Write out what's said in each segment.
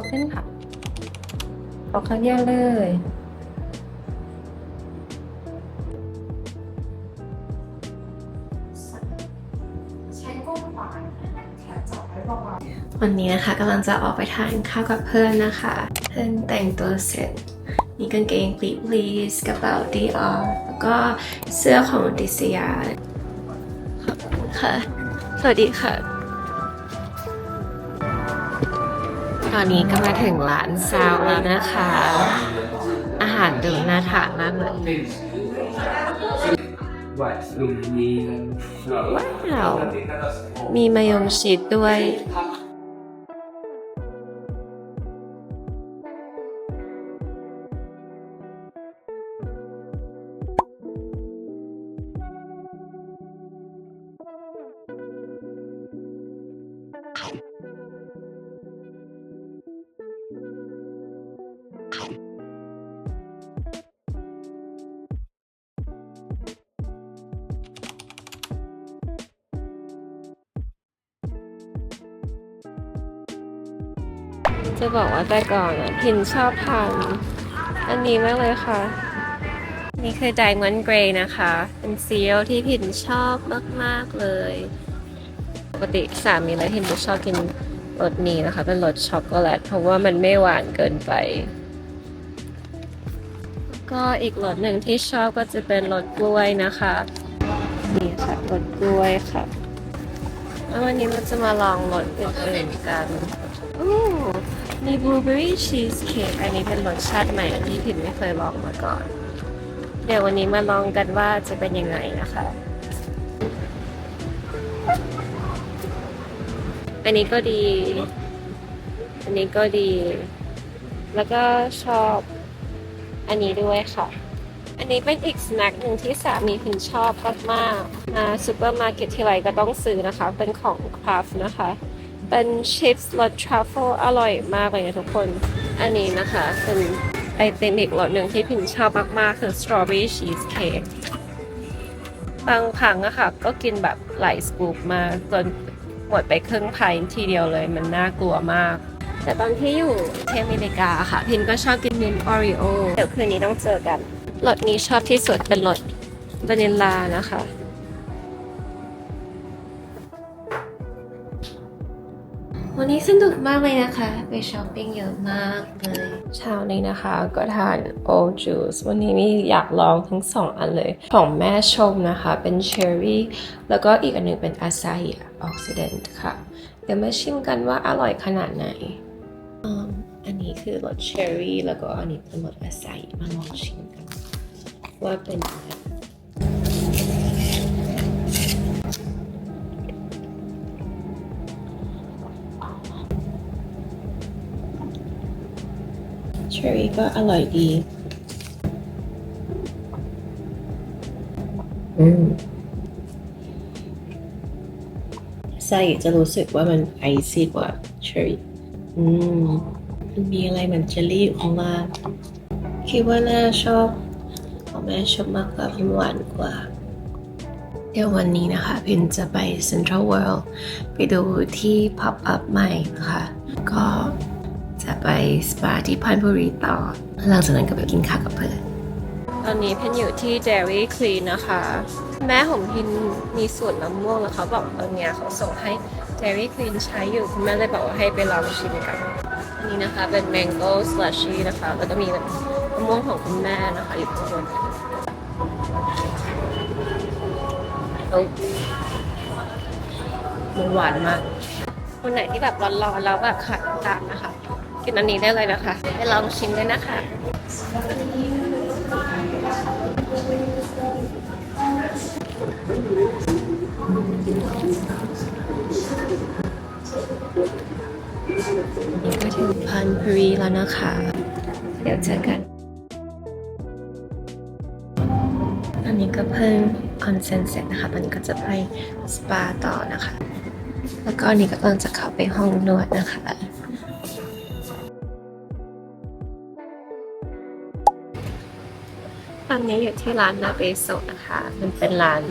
วขึ้นค่ะออกข้างเดียวเลยใช้ก้นขวาแขนจับไว้เบาวันนี้นะคะกำลังจะออกไปทานข้าวกับเพื่อนนะคะ เพื่อนแต่งตัวเสร็จ มีกางเกงปลีปลีสกระเป๋าดีออแล้วก็เสื้อของดิสยาขอบคุณค่ะ สวัสดีค่ะ ตอนนี้ก็มาถึงร้านซาวแล้วนะคะ อาหารดูน่าทานมากเลย Right, so we ว้าวมีมายองชิดด้วย จะบอกว่าแต่ก่อนอะพินชอบทานอันนี้มากเลยค่ะ นี่คือ Diamond Grey นะคะ เป็นซีเรียลที่พินชอบมาก ๆ เลย ปกติสามีและพินจะชอบกินรสนี้นะคะ เป็นรสช็อกโกแลต เพราะว่ามันไม่หวานเกินไป ก็อีกรสหนึ่งที่ชอบก็จะเป็นรสกล้วยนะคะ นี่ค่ะรสกล้วยค่ะแล้ววันนี้เราจะมาลองรสอื่นๆกันอู้ มีบลูเบอรี่ชีสเค้กอันนี้เป็นรสชาติใหม่ที่ผิดไม่เคยลองมาก่อน เดี๋ยววันนี้มาลองกันว่าจะเป็นยังไงนะคะ อันนี้ก็ดี อันนี้ก็ดี แล้วก็ชอบอันนี้ด้วยค่ะ อันนี้เป็นอีกสแน็คหนึ่งที่สามีพินชอบมากๆมาซูเปอร์มาร์เก็ตที่ไรก็ต้องซื้อนะคะ เป็นของคราฟนะคะ เป็นชิปส์รสทรัฟเฟิลอร่อยมากเลยนะทุกคน อันนี้นะคะ เป็นไอติมอีกรสหนึ่งที่พินชอบมาก ๆ คือสตรอเบอรี่ชีสเค้กบางครั้งอะค่ะ ก็กินแบบหลายสกูปมาจนหมดไปครึ่งพายทีเดียวเลยมันน่ากลัวมาก แต่ตอนที่อยู่ที่อเมริกาค่ะ พินก็ชอบกินมินออริโอเดี๋ยวคืนนี้ต้องเจอกันรสนี้ชอบที่สุดเป็นรสวานิลลานะคะ วันนี้สนุกมากเลยนะคะ ไปช้อปปิ้งเยอะมากเลยเช้านี้นะคะก็ทานโอจูสวันนี้มีอยากลองทั้งสองอันเลย ของแม่ชมนะคะ เป็นเชอร์รี่แล้วก็อีกอันหนึงเป็นอาซาฮิออกซิเดนต์ค่ะ เดี๋ยวมาชิมกันว่าอร่อยขนาดไหนอืมอันนี้คือรสเชอร์รี่แล้วก็อันนี้เป็นรสอาซาฮิมาลองชิมกัน ว่าเป็นยังไง เชอร์รี่ก็อร่อยดี อืมไส้จะรู้สึกว่ามันไอซี่กว่าเชอร์รี่ อืม มันมีอะไรเหมือนเจลลี่อยู่ข้างล่างคิดว่าน่าชอบของแม่ชอบมากกว่าพิมหวานกว่า เดี๋ยววันนี้นะคะ พิมจะไป Central World ไปดูที่ pop up ใหม่นะคะ ก็ จะไปสปาที่พันบุรีต่อ หลังจากนั้นก็ไปกินข้าวกับเพื่อน ตอนนี้เพนอยู่ที่ Dairy Queen นะคะ แม่ของพินมีส่วนมะม่วงแล้วเขาบอกตอนเนี้ยเขาส่งให้ Dairy Queen ใช้อยู่คุณแม่เลยบอกว่าให้ไปลองชิมกัน อันนี้นะคะเป็น Mango Slushy นะคะ แล้วก็มีแบบมะม่วงของคุณแม่นะคะอยู่ข้างบนโอ้มันหวานมาก คนไหนที่แบบร้อนๆแล้วแบบขาดน้ำตาลนะคะ กินอันนี้ได้เลยนะคะไปลองชิมด้วยนะคะก็ถึงพันพรีแล้วนะคะ เดี๋ยวเจอกัน ตอนนี้ก็เพิ่งคอนเซนเสร็จนะคะ ตอนนี้ก็จะไปสปาต่อนะคะ แล้วก็อันนี้ก็กำลังจะเข้าไปห้องนวดนะคะ ตอนนี้อยู่ที่ร้านนาเบโซะนะคะ มันเป็นร้าน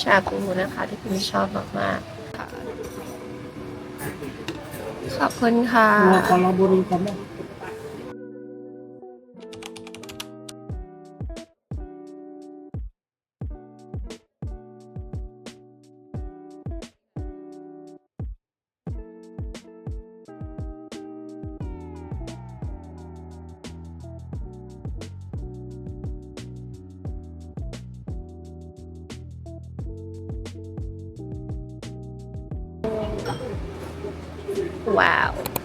ชาบูนะคะ ที่คุณชอบมากๆค่ะ ขอบคุณค่ะ ตั